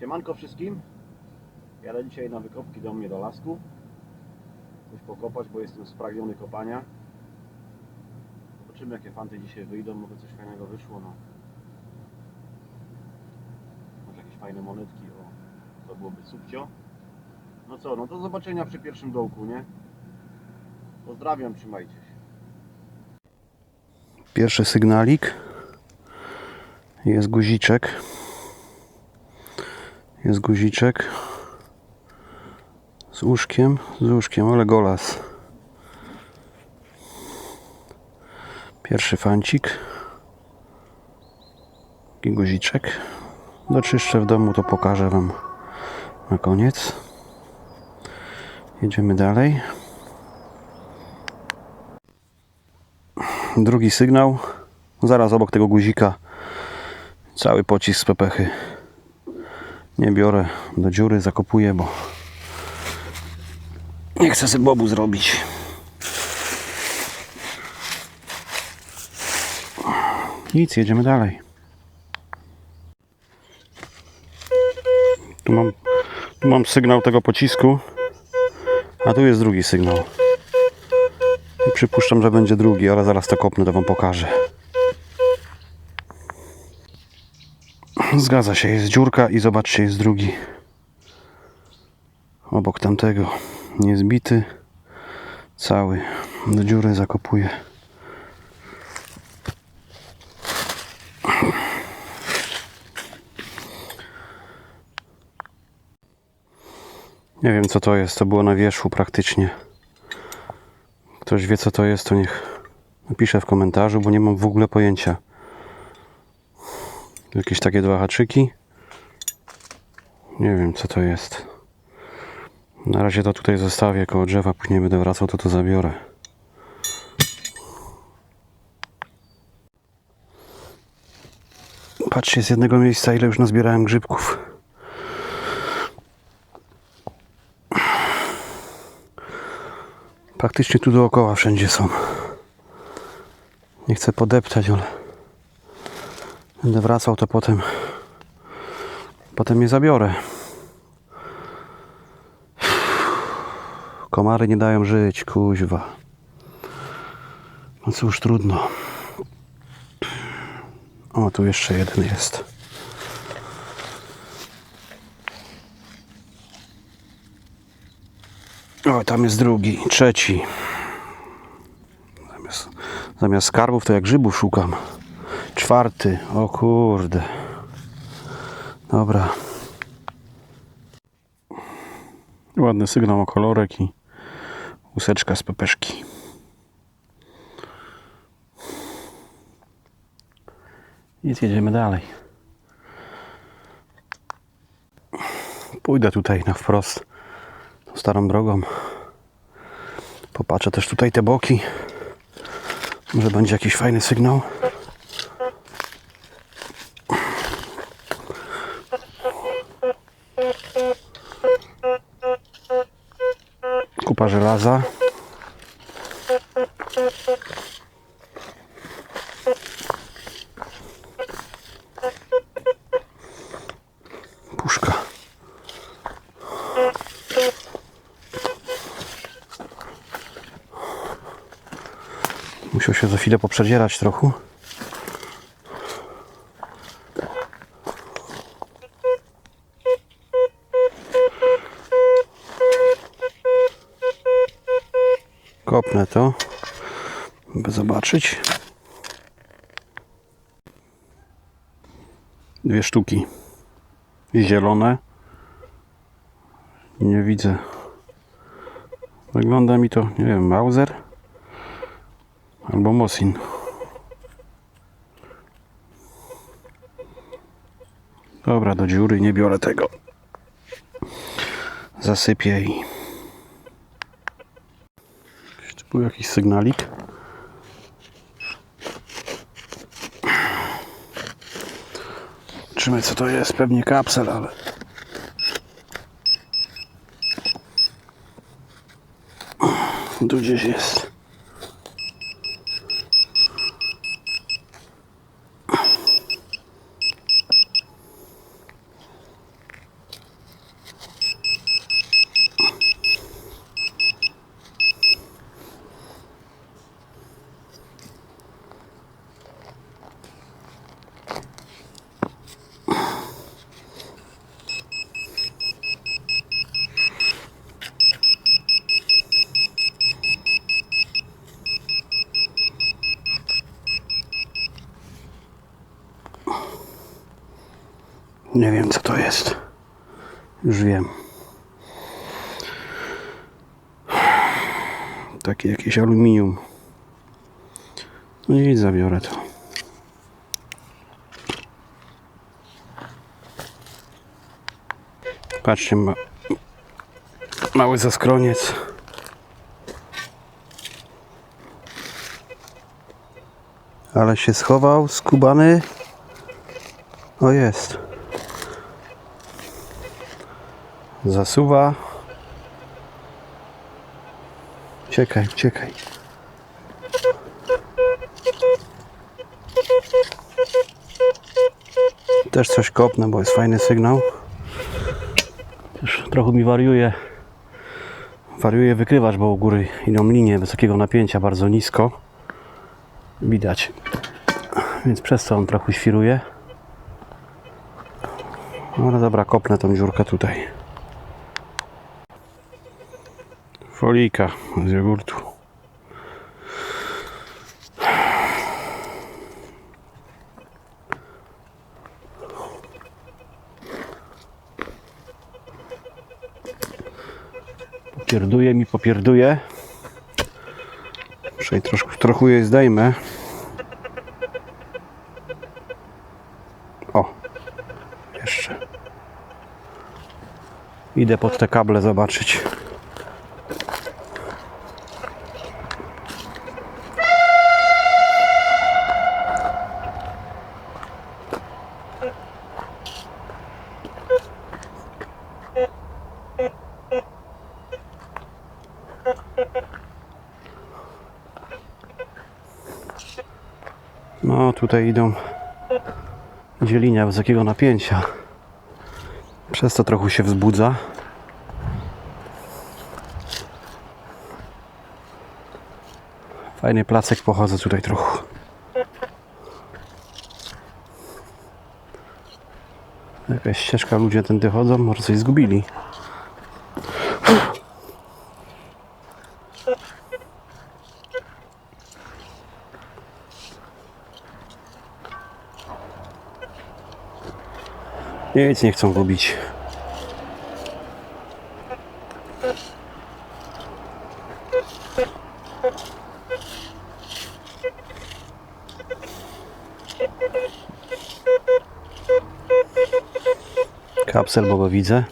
Siemanko wszystkim. Jadę dzisiaj na wykopki do mnie do lasku. Coś pokopać, bo jestem spragniony kopania. Zobaczymy jakie fanty dzisiaj wyjdą, może coś fajnego wyszło. No. Może jakieś fajne monetki, o, to byłoby subcio. No co, no do zobaczenia przy pierwszym dołku, nie? Pozdrawiam, trzymajcie się. Pierwszy sygnalik. Jest guziczek. Jest guziczek. Z łóżkiem, z łóżkiem, ale golas. Pierwszy fancik. I guziczek. Doczyszczę w domu, to pokażę Wam na koniec. Jedziemy dalej. Drugi sygnał. Zaraz obok tego guzika. Cały pocisk z pepechy. Nie biorę do dziury, zakopuję, bo nie chcę sobie bobu zrobić. Nic, jedziemy dalej. Tu mam, tu mam sygnał tego pocisku, a tu jest drugi sygnał. Przypuszczam, że będzie drugi, ale zaraz to kopnę, to Wam pokażę. Zgadza się, jest dziurka i zobaczcie, jest drugi. Obok tamtego. Niezbity. Cały. Do dziury zakopuję. Nie wiem co to jest, to było na wierzchu praktycznie. Ktoś wie co to jest, to niech napisze w komentarzu, bo nie mam w ogóle pojęcia. Jakieś takie dwa haczyki. Nie wiem co to jest. Na razie to tutaj zostawię koło drzewa, później będę wracał, to to zabiorę. Patrzcie z jednego miejsca ile już nazbierałem grzybków. Praktycznie tu dookoła wszędzie są. Nie chcę podeptać, ale będę wracał, to potem potem je zabiorę. Komary nie dają żyć, kuźwa. No cóż, trudno. O, tu jeszcze jeden jest. O, tam jest drugi, trzeci. Zamiast, zamiast skarbów to jak grzybów szukam. Czwarty, o kurde. Dobra. Ładny sygnał o kolorek i łuseczka z pepeszki. I jedziemy dalej. Pójdę tutaj na wprost tą starą drogą. Popatrzę też tutaj te boki. Może będzie jakiś fajny sygnał. Kupa żelaza. Puszka. Musiał się za chwilę poprzedzierać trochę. Kopnę to, by zobaczyć. Dwie sztuki. Zielone. Nie widzę. Wygląda mi to, nie wiem, Mauser albo Mosin. Dobra, do dziury nie biorę tego. Zasypię i tu jakiś sygnalik. Zobaczymy co to jest, pewnie kapsel, ale... Tu gdzieś jest. Nie wiem co to jest. Już wiem. Takie jakieś aluminium. No i zabiorę to. Patrzcie, ma... mały zaskroniec. Ale się schował, skubany. O jest. Zasuwa. Uciekaj, uciekaj. Też coś kopnę, bo jest fajny sygnał. Też trochę mi wariuje. Wariuje wykrywacz, bo u góry idą linie wysokiego napięcia bardzo nisko. Widać. Więc przez to on trochę świruje. No dobra, kopnę tą dziurkę tutaj. Folika z jogurtu. Popierduje mi, popierduje. Jej troszkę, trochę jej zdejmę. O, jeszcze. Idę pod te kable zobaczyć. No, tutaj idą idzie linia wysokiego napięcia. Przez to trochę się wzbudza. Fajny placek pochodzę tutaj trochę. Jakaś ścieżka, ludzie tędy chodzą, może coś zgubili. Nic nie chcą gubić. Kapsel, bo go widzę.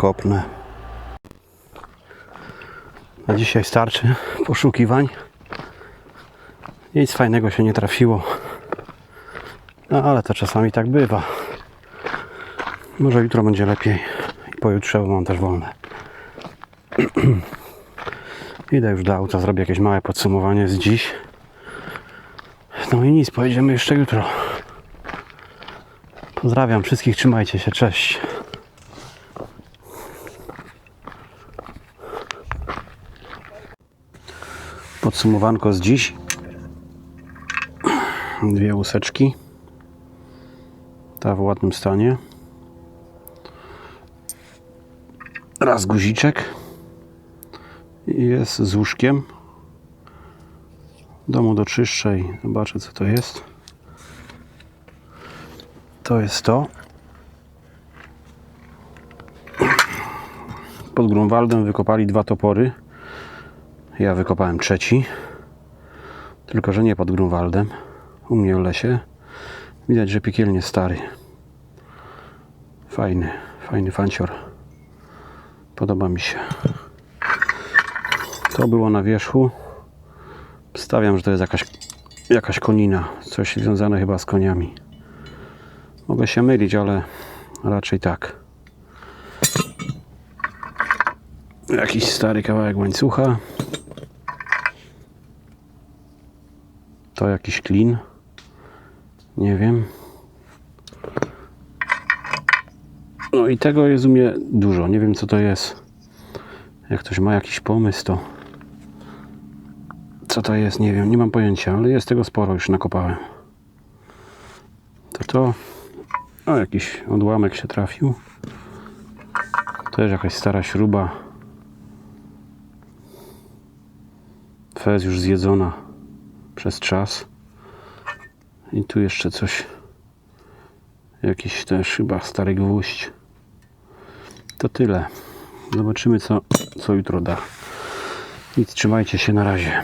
To kopnę. Na dzisiaj starczy poszukiwań. Nic fajnego się nie trafiło. No ale to czasami tak bywa. Może jutro będzie lepiej. I pojutrze bo mam też wolne. Idę już do auta, zrobię jakieś małe podsumowanie z dziś. No i nic, pojedziemy jeszcze jutro. Pozdrawiam wszystkich, trzymajcie się, cześć. Podsumowanko z dziś. Dwie łuseczki. Ta w ładnym stanie. Raz guziczek. Jest z łóżkiem. Domu doczyszczę i zobaczę co to jest. To jest to. Pod Grunwaldem wykopali dwa topory. Ja wykopałem trzeci. Tylko, że nie pod Grunwaldem. U mnie w lesie. Widać, że piekielnie stary. Fajny, fajny fancior. Podoba mi się. To było na wierzchu. Stawiam, że to jest jakaś, jakaś konina. Coś związane chyba z koniami. Mogę się mylić, ale raczej tak. Jakiś stary kawałek łańcucha. To jakiś klin. Nie wiem. No i tego jest u mnie dużo. Nie wiem co to jest. Jak ktoś ma jakiś pomysł, to co to jest, nie wiem, nie mam pojęcia, ale jest tego sporo, już nakopałem. To to, o jakiś odłamek się trafił. Też jakaś stara śruba. Fez już zjedzona przez czas. I tu jeszcze coś. Jakiś też chyba stary gwóźdź. To tyle. Zobaczymy co, co jutro da. Nic, trzymajcie się na razie.